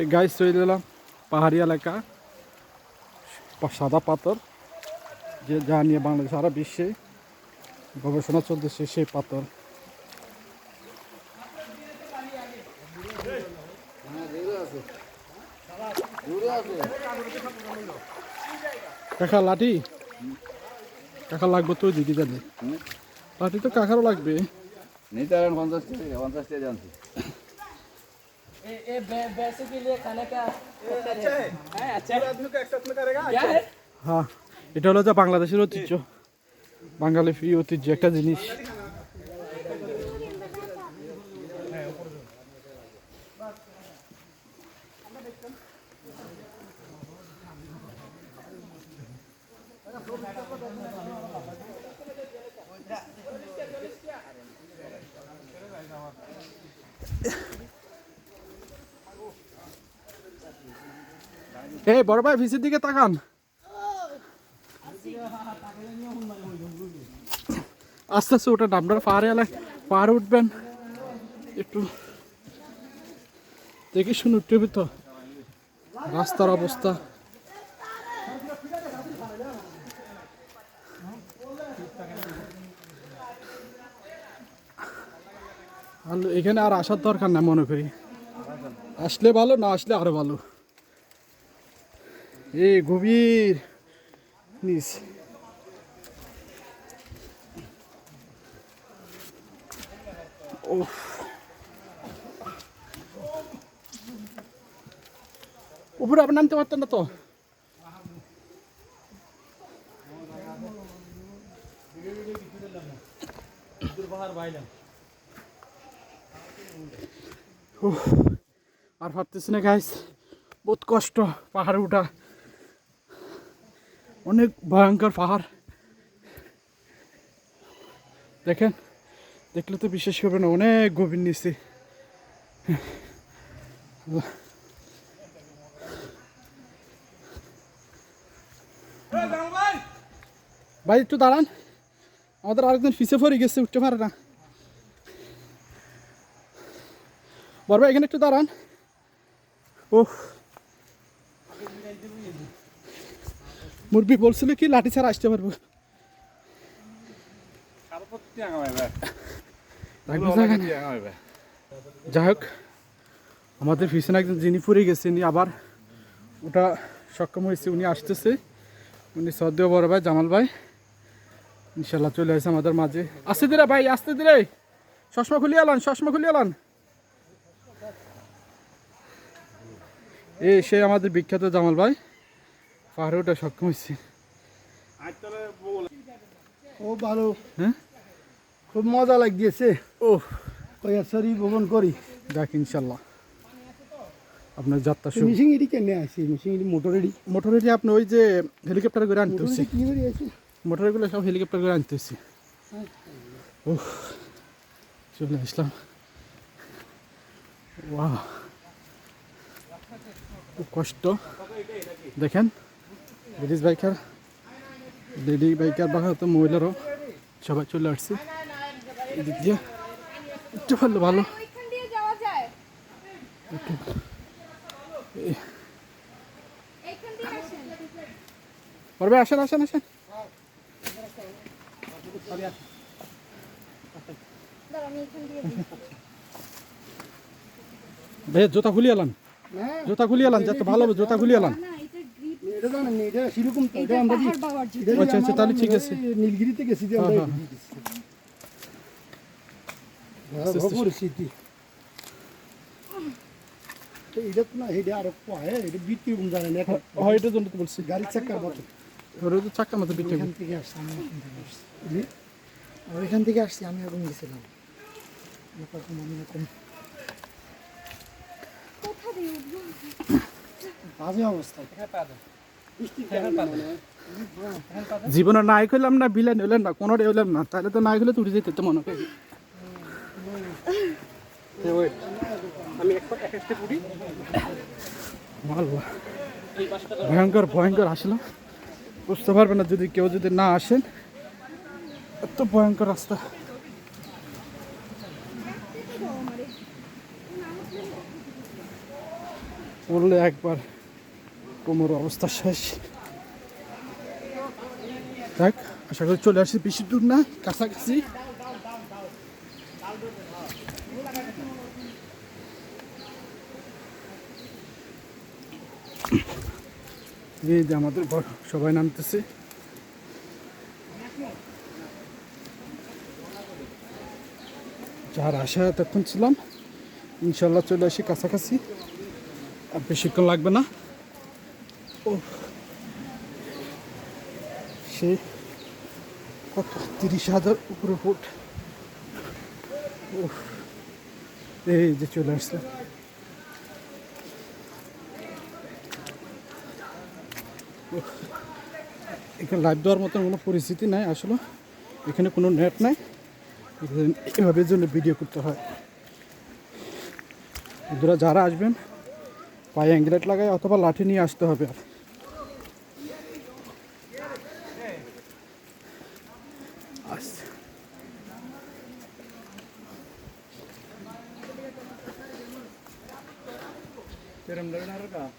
এই চলে এলাম পাহাড়ি এলাকা সাদা পাথর, যে যা নিয়ে বাংলাদেশ, সারা বিশ্বে গবেষণা চলতেছে সেই পাথর। কাকা লাঠি? কাকা লাগবে তুই দিদি জানি। লাঠি তো কাকারও লাগবে। নিতে পঞ্চাশ পঞ্চাশ টাকা জানছি। जानते वैसे के लिए खाने का अच्छा है अच्छा है आदमी को एक्सेप्ट में करेगा क्या है হ্যাঁ এটা হলো যে বাংলাদেশের ঐতিহ্য বাঙালি ফি ঐতিহ্য একটা জিনিস এই বড় ভাই, ভিসির দিকে তাকান। আস্তে আস্তে ওটা আপনারা পাহাড়ে এলাকায় পাহাড়ে উঠবেন। একটু দেখি শুনে উঠতে হবে তো। রাস্তার অবস্থা। এখানে আর আসার দরকার না মনে করি। আসলে ভালো, না আসলে আরও ভালো। এই গভীর নিস উপরে আপনি নামতে পারতেন না তো? আর পারতেছি না গাইস বহুত কষ্ট পাহাড়ে ওঠা অনেক ভয়ঙ্কর পাহাড়। দেখেন, দেখলে তো বিশ্বাস করবে না, অনেক গভীর নিচে। ভাই, একটু দাঁড়ান। আমাদের আরেকজন পিছে পড়ে গেছে, উঠতে পারে না। ভাই, এখানে একটু দাঁড়ান। ও মুরবি বলছিল কি লাঠি ছাড়া আসতে পারব। যাই হোক, আমাদের পিছনে একজন যিনি পুরে গেছেন উনি আবার ওটা সক্ষম হয়েছে, উনি আসতেছে। উনি সদ্য বড় ভাই, জামাল ভাই। ইনশাল্লাহ চলে আসে আমাদের মাঝে। আসতে দিরে ভাই, আসতে দিরে চশমা খুলিয়ে আলান, চশমা খুলিয়ে আলান। এই সে আমাদের বিখ্যাত জামাল ভাই। ওটা সক্ষম হয়েছে। ও ভালো। হ্যাঁ? খুব মজা লাগিয়েছে। ও। কয়াসরি ভ্রমণ করি। যাক ইনশাল্লাহ। আপনার যাত্রা শুভ মিশিং এটি কেনে আছে মিশিং এটি মোটরেরই মোটরে আপনি ওই যে হেলিকপ্টার করে আনতে হচ্ছে। মোটরগুলো সব হেলিকপ্টার করে আনতে হচ্ছে। ও চলে আসলাম। ওয়া খুব কষ্ট। দেখেন। লেডিস বাইকার, লেডি বাইকার বা হয়তো মহিলারও সবাই চলে আসছে। একটু ভালো ভালো। দিয়ে আসেন আসেন আসেন। জুতা খুলিয়ে এলান না জুতা খুলিয়ে এলান যাতে ভালো জুতা খুলিয়ে এলান না এটা জানেন না, এটা সেরকম তো আমরা আচ্ছা, আচ্ছা, তাহলে ঠিক আছে। নীলগিরিতে গেছি যে আমরা হ্যাঁ, এটা না এটা আরও পায় এটা কম এখন হয় এটার জন্য তো বলছি। গাড়ির চাক্কার মতো। ওরা তো চাক্কা মতো বিটে ওইখান থেকে আসছি আমি ওইখান থেকে আসছি। ওইখান থেকে আসছি আমি এখন গেছিলাম। এরকম আমি এরকম বাজে অবস্থা। জীবনে নাই করলাম না বিলেন হইলেন না কোনো হইলাম না তাহলে তো নাই হলে তুড়ি যেতে তো মনে করি। আল্লাহ। ভয়ঙ্কর ভয়ঙ্কর আসলো। বুঝতে পারবে না যদি কেউ যদি না আসেন এত ভয়ঙ্কর রাস্তা। পড়লে একবার কোমর অবস্থা শেষ। দেখ, আশা করি চলে আসছি বেশি দূর না, কাছাকাছি। এই যে আমাদের ঘর, সবাই নামতেছে। যার আশা, এতক্ষণ ছিলাম। ইনশাল্লাহ চলে আসি কাছাকাছি। আর বেশিক্ষণ লাগবে না। সে কত? তিরিশ হাজার উপরে ফুট এই যে চলে উফ, এখানে লাইভ দেওয়ার মতন কোনো পরিস্থিতি নাই আসলে। এখানে কোনো নেট নাই। এভাবে জন্য ভিডিও করতে হয়। বন্ধুরা যারা আসবেন পায়ে অ্যাঙ্গেলেট লাগায় অথবা লাঠি নিয়ে আসতে হবে আর। തിരുവനന്തപുരം